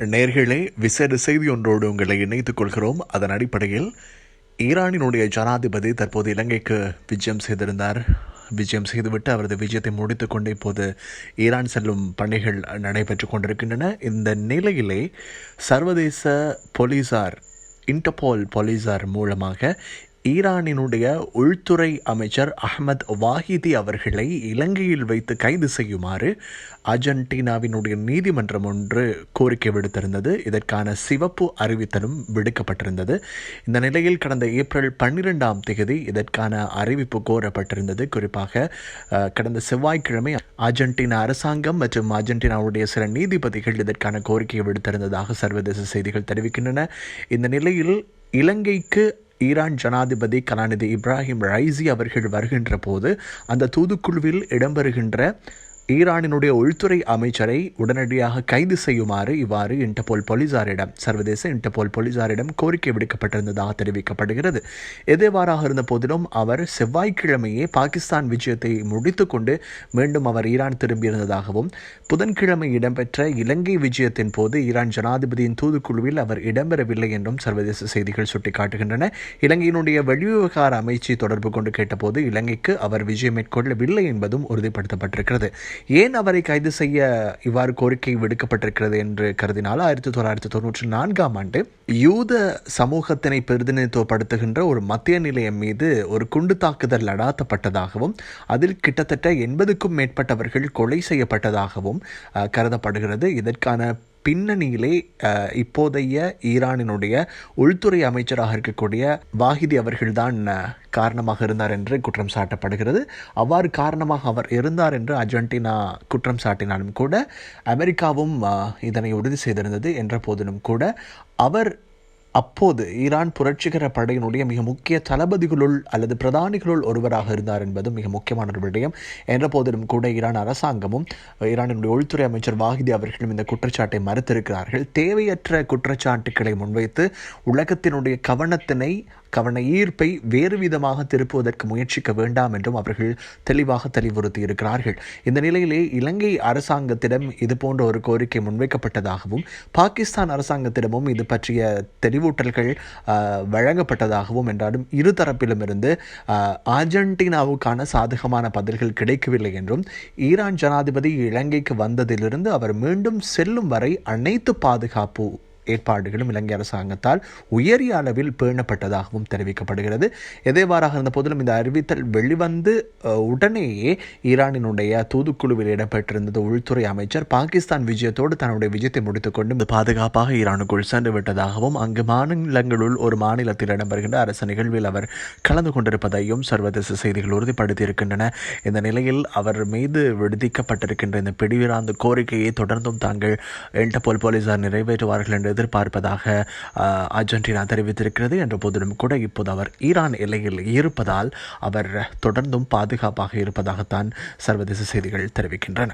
நேர்களே விசேட செய்தி ஒன்றோடு உங்களை இணைத்துக் கொள்கிறோம். அதன் அடிப்படையில் ஈரானினுடைய ஜனாதிபதி தற்போது இலங்கைக்கு விஜயம் செய்திருந்தார். விஜயம் செய்துவிட்டு அவரது விஜயத்தை முடித்துக்கொண்டு இப்போது ஈரான் செல்லும் பணிகள் நடைபெற்றுக் கொண்டிருக்கின்றன. இந்த நிலையிலே சர்வதேச போலீசார் இன்டர்போல் போலீசார் மூலமாக ஈரானினுடைய உள்துறை அமைச்சர் அஹ்மத் வாஹிதி அவர்களை இலங்கையில் வைத்து கைது செய்யுமாறு அர்ஜென்டினாவினுடைய நீதிமன்றம் ஒன்று கோரிக்கை விடுத்திருந்தது. இதற்கான சிவப்பு அறிவித்தலும் விடுக்கப்பட்டிருந்தது. இந்த நிலையில் கடந்த ஏப்ரல் பன்னிரெண்டாம் தேதி இதற்கான அறிவிப்பு கோரப்பட்டிருந்தது. குறிப்பாக கடந்த செவ்வாய்க்கிழமை அர்ஜென்டினா அரசாங்கம் மற்றும் அர்ஜென்டினாவுடைய சில நீதிபதிகள் இதற்கான கோரிக்கையை விடுத்திருந்ததாக சர்வதேச செய்திகள் தெரிவிக்கின்றன. இந்த நிலையில் இலங்கைக்கு ஈரான் ஜனாதிபதி கலாநிதி இப்ராஹிம் ரைசி அவர்கள் வருகின்ற போது அந்த தூதுக்குழுவில் இடம்பெறுகின்ற ஈரானினுடைய உள்துறை அமைச்சரை உடனடியாக கைது செய்யுமாறு இவ்வாறு இன்டர்போல் போலீசாரிடம் சர்வதேச இன்டர்போல் போலீசாரிடம் கோரிக்கை விடுக்கப்பட்டிருந்ததாக தெரிவிக்கப்படுகிறது. எதேவாறாக இருந்த போதிலும் அவர் செவ்வாய்க்கிழமையே பாகிஸ்தான் விஜயத்தை முடித்துக்கொண்டு மீண்டும் அவர் ஈரான் திரும்பியிருந்ததாகவும் புதன்கிழமை இடம்பெற்ற இலங்கை விஜயத்தின் போது ஈரான் ஜனாதிபதியின் தூதுக்குழுவில் அவர் இடம்பெறவில்லை என்றும் சர்வதேச செய்திகள் சுட்டிக்காட்டுகின்றன. இலங்கையினுடைய வெளிவிவகார அமைச்சு தொடர்பு கொண்டு கேட்டபோது இலங்கைக்கு அவர் விஜயம் மேற்கொள்ளவில்லை என்பதும் உறுதிப்படுத்தப்பட்டிருக்கிறது. ஏன் அவரை கைது செய்ய இவ்வாறு கோரிக்கை விடுக்கப்பட்டிருக்கிறது என்று கருதினால் ஆயிரத்தி தொள்ளாயிரத்தி தொண்ணூற்றி நான்காம் ஆண்டு யூத சமூகத்தினை பிரதிநிதித்துவப்படுத்துகின்ற ஒரு மத்திய நிலையம் மீது ஒரு குண்டு தாக்குதல் நடாத்தப்பட்டதாகவும் அதில் கிட்டத்தட்ட எண்பதுக்கும் மேற்பட்டவர்கள் கொலை செய்யப்பட்டதாகவும் கருதப்படுகிறது. இதற்கான பின்னணியிலே இப்போதைய ஈரானினுடைய உள்துறை அமைச்சராக இருக்கக்கூடிய வாஹிதி அவர்கள்தான் காரணமாக இருந்தார் என்று குற்றம் சாட்டப்படுகிறது. அவ்வாறு காரணமாக அவர் இருந்தார் என்று அர்ஜென்டினா குற்றம் சாட்டினாலும் கூட அமெரிக்காவும் இதனை உறுதி செய்திருந்தது என்ற போதிலும் கூட அவர் அப்போது ஈரான் புரட்சிகர படையினுடைய மிக முக்கிய தளபதிகளுள் அல்லது பிரதானிகளுள் ஒருவராக இருந்தார் என்பது மிக முக்கியமான ஒரு விடயம். என்ற போதிலும் கூட ஈரான் அரசாங்கமும் ஈரானினுடைய உள்துறை அமைச்சர் வாகிதி அவர்களும் இந்த குற்றச்சாட்டை மறுத்திருக்கிறார்கள். தேவையற்ற குற்றச்சாட்டுக்களை முன்வைத்து உலகத்தினுடைய கவனத்தினை கவன ஈர்ப்பை வேறு விதமாக திருப்புவதற்கு முயற்சிக்க வேண்டாம் என்றும் அவர்கள் தெளிவாக தெளிவுறுத்தி இருக்கிறார்கள் இந்த நிலையிலே இலங்கை அரசாங்கத்திடம் இது போன்ற ஒரு கோரிக்கை முன்வைக்கப்பட்டதாகவும் பாகிஸ்தான் அரசாங்கத்திடமும் இது பற்றிய தெளிவு ஆஹ், வழங்கப்பட்டதாகவும் என்றாலும் இரு தரப்பிலும் இருந்து அர்ஜென்டினாவுக்கான சாதகமான பதில்கள் கிடைக்கவில்லை என்றும் ஈரான் ஜனாதிபதி இலங்கைக்கு வந்ததிலிருந்து அவர் மீண்டும் செல்லும் வரை அனைத்து பாதுகாப்பு ஏற்பாடுகளும் இலங்கை அரசாங்கத்தால் உயரிய அளவில் பேணப்பட்டதாகவும் தெரிவிக்கப்படுகிறது. எதேவாறாக இருந்த போதிலும் இந்த அறிவித்தல் வெளிவந்து உடனேயே ஈரானினுடைய தூதுக்குழுவில் இடம்பெற்றிருந்தது. உள்துறை அமைச்சர் பாகிஸ்தான் விஜயத்தோடு தன்னுடைய விஜயத்தை முடித்துக்கொண்டு இந்த பாதுகாப்பாக ஈரானுக்குள் சென்று விட்டதாகவும் அங்கு மாநிலங்களுள் ஒரு மாநிலத்தில் இடம்பெறுகின்ற அரசு நிகழ்வில் அவர் கலந்து கொண்டிருப்பதையும் சர்வதேச செய்திகள் உறுதிப்படுத்தியிருக்கின்றன. இந்த நிலையில் அவர் மீது விடுதிக்கப்பட்டிருக்கின்ற இந்த பிடிவிராந்த கோரிக்கையை தொடர்ந்தும் தாங்கள் என்டபோல் போலீசார் நிறைவேற்றுவார்கள் என்று எதிர்பார்ப்பதாக அர்ஜென்டினா தெரிவித்திருக்கிறது. என்ற போதிலும் கூட இப்போது அவர் ஈரான் எல்லையில் இருப்பதால் அவர் தொடர்ந்தும் பாதுகாப்பாக இருப்பதாகத்தான் சர்வதேச செய்திகள் தெரிவிக்கின்றன.